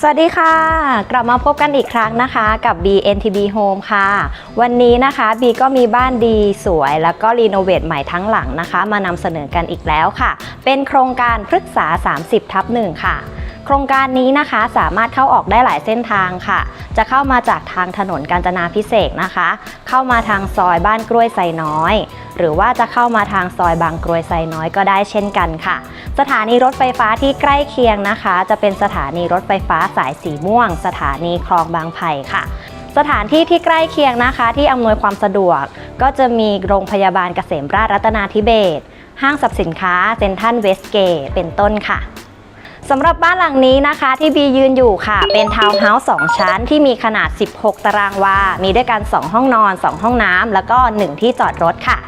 สวัสดีค่ะ กลับมาพบกันอีกครั้งนะคะกับ BNTB Home ค่ะ วันนี้นะคะ B ก็มีบ้านดีสวย แล้วก็รีโนเวทใหม่ทั้งหลังนะคะ มานำเสนอกันอีกแล้วค่ะ เป็นโครงการพฤกษา 30 ทับหนึ่งค่ะ โครงการนี้นะคะสามารถเข้าออกได้หลายเส้นทางค่ะ จะเข้ามาจากทางถนนกาญจนาพิเศษนะคะ เข้ามาทางซอยบ้านกล้วยไซน้อย หรือว่าจะเข้ามาทางซอยบางกรวยไซน้อยก็ได้เช่นกันค่ะ สถานีรถไฟฟ้าที่ใกล้เคียงนะคะ จะเป็นสถานีรถไฟฟ้าสายสีม่วง สถานีคลองบางไผ่ค่ะสถานที่ที่ใกล้เคียงนะคะ ที่อำนวยความสะดวก ก็จะมีโรงพยาบาลเกษมราชรัตนาธิเบศห้างสรรพสินค้าเซ็นทรัลเวสเกตเป็นต้นค่ะ สำหรับบ้านหลังนี้นะคะที่บียืนอยู่ค่ะ เป็นทาวน์เฮาส์2ชั้นที่มีขนาด 16 ตารางวา มีด้วยกัน 2 ห้องนอน 2 ห้องน้ำแล้วก็ 1 ที่จอดรถค่ะ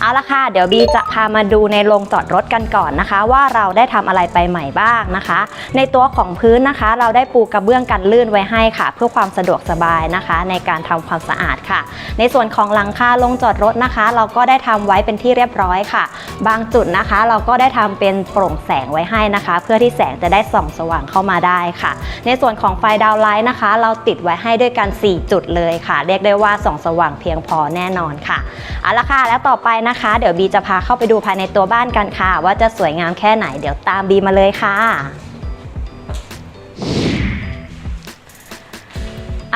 เอาละค่ะ เดี๋ยวบีจะพามาดูในโรงจอดรถกันก่อนนะคะ ว่าเราได้ทำอะไรไปใหม่บ้างนะคะ ในตัวของพื้นนะคะ เราได้ปูกระเบื้องกันลื่นไว้ให้ค่ะ เพื่อความสะดวกสบายนะคะ ในการทำความสะอาดค่ะ ในส่วนของหลังคาโรงจอดรถนะคะ เราก็ได้ทำไว้เป็นที่เรียบร้อยค่ะ บางจุดนะคะ เราก็ได้ทำเป็นโปร่งแสงไว้ให้นะคะ เพื่อที่แสงจะได้ส่องสว่างเข้ามาได้ค่ะ ในส่วนของไฟดาวน์ไลท์นะคะ เราติดไว้ให้ด้วยกัน 4 จุดเลยค่ะ เรียกได้ว่าส่องสว่างเพียงพอแน่นอนค่ะเอาละค่ะแล้วต่อไปนะคะ เดี๋ยวบีจะพาเข้าไปดูภายในตัวบ้านกันค่ะ ว่าจะสวยงามแค่ไหนเดี๋ยวตามบีมาเลยค่ะ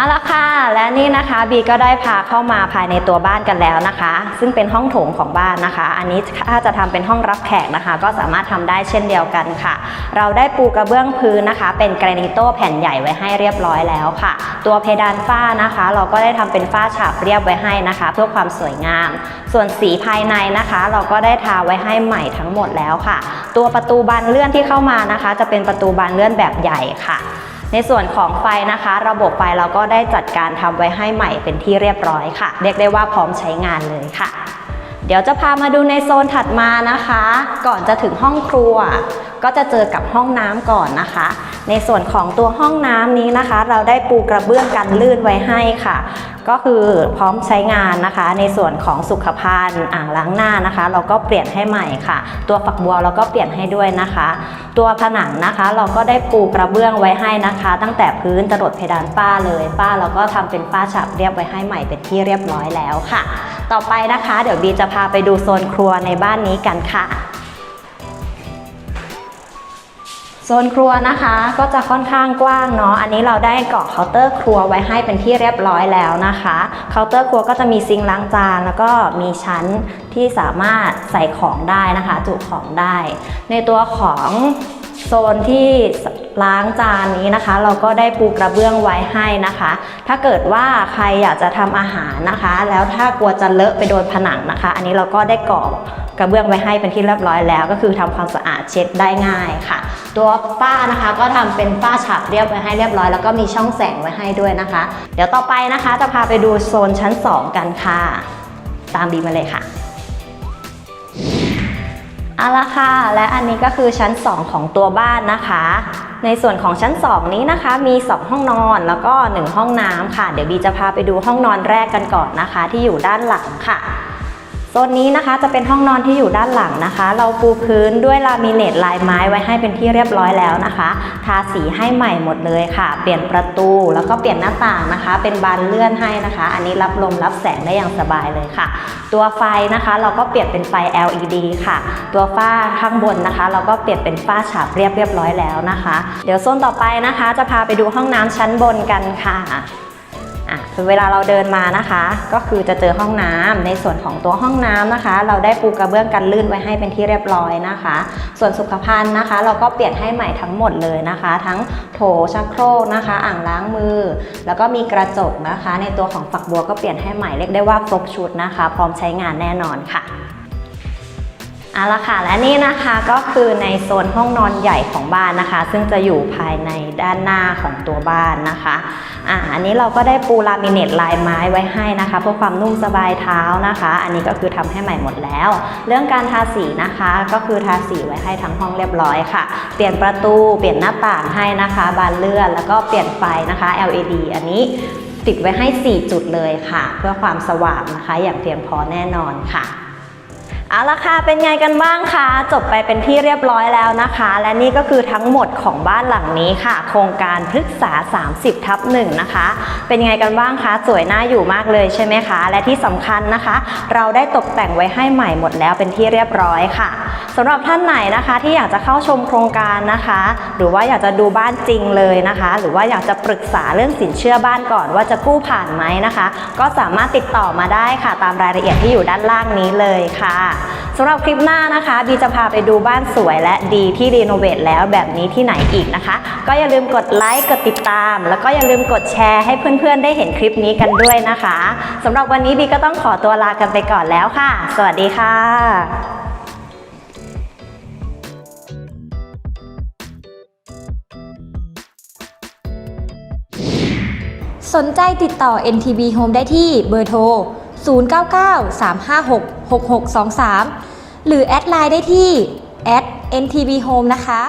เอาละค่ะ และนี่นะคะบีก็ได้พาเข้ามาภายในตัวบ้านกันแล้วนะคะ ซึ่งเป็นห้องโถงของบ้านนะคะ อันนี้ถ้าจะทำเป็นห้องรับแขกนะคะ ก็สามารถทำได้เช่นเดียวกันค่ะ เราได้ปูกระเบื้องพื้นนะคะ เป็นแกรนิโต้แผ่นใหญ่ไว้ให้เรียบร้อยแล้วค่ะ ตัวเพดานฝ้านะคะ เราก็ได้ทำเป็นฝ้าฉาบเรียบไว้ให้นะคะ เพื่อความสวยงาม ส่วนสีภายในนะคะ เราก็ได้ทาไว้ให้ใหม่ทั้งหมดแล้วค่ะ ตัวประตูบานเลื่อนที่เข้ามานะคะ จะเป็นประตูบานเลื่อนแบบใหญ่ค่ะ ในส่วนของไฟนะคะ ระบบไฟเราก็ได้จัดการทำไว้ให้ใหม่เป็นที่เรียบร้อยค่ะ เรียกได้ว่าพร้อมใช้งานเลยค่ะ เดี๋ยวจะพามาดูในโซนถัดมานะคะ ก่อนจะถึงห้องครัว ก็จะเจอกับห้องน้ำก่อนนะคะ ในส่วนของตัวห้องน้ำนี้นะคะ เราได้ปูกระเบื้องกันลื่นไว้ให้ค่ะก็คือพร้อมใช้งานนะคะ ในส่วนของสุขภัณฑ์อ่างล้างหน้านะคะ เราก็เปลี่ยนให้ใหม่ค่ะ ตัวฝักบัวเราก็เปลี่ยนให้ด้วยนะคะ ตัวผนังนะคะ เราก็ได้ปูกระเบื้องไว้ให้นะคะ ตั้งแต่พื้นจรดเพดานฝ้าเลยฝ้าเราก็ทำเป็นฝ้าฉาบเรียบไว้ให้ใหม่เป็นที่เรียบร้อยแล้วค่ะ ต่อไปนะคะ เดี๋ยวบีจะพาไปดูโซนครัวในบ้านนี้กันค่ะ ซนครัวนะคะก็จะค่อนข้างกว้างเนาะอันนี้เราได้เกาะเคาน์เตอร์ครัวไว้ให้เป็นที่เรียบร้อยแล้วนะคะเคาน์เตอร์ครัวก็จะมีซิงค์ล้างจาน แล้วก็มีชั้นที่สามารถใส่ของได้นะคะ จุของได้ ในตัวของโซนที่ ล้างจานนี้นะคะ เราก็ได้ปูกระเบื้องไว้ให้นะคะ ถ้าเกิดว่าใครอยากจะทำอาหารนะคะ แล้วถ้ากลัวจะเลอะไปโดนผนังนะคะ อันนี้เราก็ได้กรอบกระเบื้องไว้ให้เป็นที่เรียบร้อยแล้ว ก็คือทำความสะอาดเช็ดได้ง่ายค่ะ ตัวฝ้านะคะก็ทำเป็นฝ้าฉาบเรียบไว้ให้เรียบร้อย แล้วก็มีช่องแสงไว้ให้ด้วยนะคะ เดี๋ยวต่อไปนะคะจะพาไปดูโซนชั้น 2 กันค่ะ ตามบีมาเลยค่ะ เอาละค่ะ และอันนี้ก็คือชั้น 2 ของตัวบ้านนะคะ ในส่วนของชั้น 2 นี้นะคะ มี 2 ห้องนอนแล้วก็ 1 ห้องน้ำค่ะ เดี๋ยวบีจะพาไปดูห้องนอนแรกกันก่อนนะคะ ที่อยู่ด้านหลังค่ะ โซนนี้นะคะจะเป็นห้องนอนที่อยู่ด้านหลังนะคะ เราปูพื้นด้วยลามิเนตลายไม้ไว้ให้เป็นที่เรียบร้อยแล้วนะคะ ทาสีให้ใหม่หมดเลยค่ะ เปลี่ยนประตูแล้วก็เปลี่ยนหน้าต่างนะคะ เป็นบานเลื่อนให้นะคะ อันนี้รับลมรับแสงได้อย่างสบายเลยค่ะ ตัวไฟนะคะเราก็เปลี่ยนเป็นไฟ LED ค่ะ ตัวฝ้าข้างบนนะคะ เราก็เปลี่ยนเป็นฝ้าฉาบเรียบเรียบร้อยแล้วนะคะ เดี๋ยวโซนต่อไปนะคะ จะพาไปดูห้องน้ำชั้นบนกันค่ะ เวลาเราเดินมานะคะ ก็คือจะเจอห้องน้ำในส่วนของตัวห้องน้ำนะคะ เราได้ปูกระเบื้องกันลื่นไว้ให้เป็นที่เรียบร้อยนะคะ ส่วนสุขภัณฑ์นะคะ เราก็เปลี่ยนให้ใหม่ทั้งหมดเลยนะคะ ทั้งโถชักโครกนะคะ อ่างล้างมือ แล้วก็มีกระจกนะคะ ในตัวของฝักบัวก็เปลี่ยนให้ใหม่เรียกได้ว่าครบชุดนะคะ พร้อมใช้งานแน่นอนค่ะ เอาละค่ะและนี่นะคะก็คือในโซนห้องนอนใหญ่ของบ้านนะคะ ซึ่งจะอยู่ภายในด้านหน้าของตัวบ้านนะคะอ่าอันนี้เราก็ได้ปูลามิเนตลายไม้ไว้ให้นะคะเพื่อความนุ่มสบายเท้านะคะ อันนี้ก็คือทำให้ใหม่หมดแล้ว เรื่องการทาสีนะคะก็คือทาสีไว้ให้ทั้งห้องเรียบร้อยค่ะ เปลี่ยนประตูเปลี่ยนหน้าต่างให้นะคะ บานเลื่อนแล้วก็เปลี่ยนไฟนะคะ LED อันนี้ติดไว้ให้ 4 จุดเลยค่ะ เพื่อความสว่างนะคะ อย่างเพียงพอแน่นอนค่ะ เอาละค่ะ เป็นไงกันบ้างคะ จบไปเป็นที่เรียบร้อยแล้วนะคะ และนี่ก็คือทั้งหมดของบ้านหลังนี้ค่ะ โครงการพฤกษา 30 ทับหนึ่งนะคะ เป็นไงกันบ้างคะ สวยน่าอยู่มากเลยใช่ไหมคะ และที่สำคัญนะคะ เราได้ตกแต่งไว้ให้ใหม่หมดแล้วเป็นที่เรียบร้อยค่ะสำหรับท่านไหนนะคะที่อยากจะเข้าชมโครงการนะคะ หรือว่าอยากจะดูบ้านจริงเลยนะคะ หรือว่าอยากจะปรึกษาเรื่องสินเชื่อบ้านก่อนว่าจะกู้ผ่านไหมนะคะ ก็สามารถติดต่อมาได้ค่ะ ตามรายละเอียดที่อยู่ด้านล่างนี้เลยค่ะ สำหรับคลิปหน้านะคะบีจะพาไปดูบ้านสวยและดีที่รีโนเวทแล้วแบบนี้ที่ไหนอีกนะคะ ก็อย่าลืมกดไลค์กดติดตาม แล้วก็อย่าลืมกดแชร์ให้เพื่อนๆ ได้เห็นคลิปนี้กันด้วยนะคะสำหรับวันนี้บีก็ต้องขอตัวลากันไปก่อนแล้วค่ะ สวัสดีค่ะสนใจติดต่อ NTB Home ได้ที่เบอร์โทร 099 356 6623 หรือแอดไลน์ได้ที่ @ntbhome นะคะ